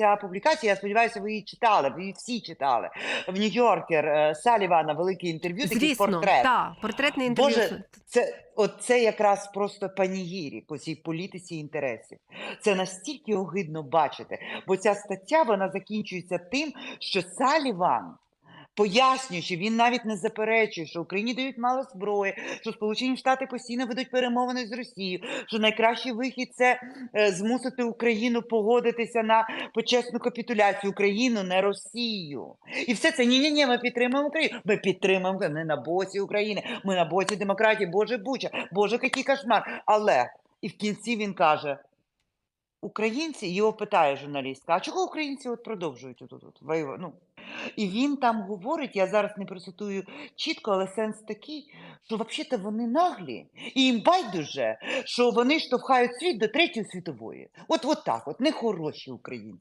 ця публікація. Я сподіваюся, ви її читали. Ви її всі читали. В Нью-Йоркер Салівана велике інтерв'ю, такий Звісно, портрет. так, портретне інтерв'ю. Боже, це, от це якраз просто панігірі по цій політиці інтересів. Це настільки огидно бачити, бо ця стаття вона закінчується тим, що Саліван. Пояснюючи, він навіть не заперечує, що Україні дають мало зброї, що Сполучені Штати постійно ведуть перемовини з Росією, що найкращий вихід це е, змусити Україну погодитися на почесну капітуляцію Україну, не Росію. І все це ні, ні, ні. Ми підтримуємо Україну. Ми підтримуємо. Ми на боці України. Ми на боці демократії. Боже буча, Боже, який кошмар. Але і в кінці він каже: Українці його питає журналістка: а чого українці от продовжують воювати? Ну, і він там говорить, я зараз не процитую чітко, але сенс такий, що взагалі-то вони наглі, і їм байдуже, що вони штовхають світ до третьої світової. От, от так, от нехороші українці.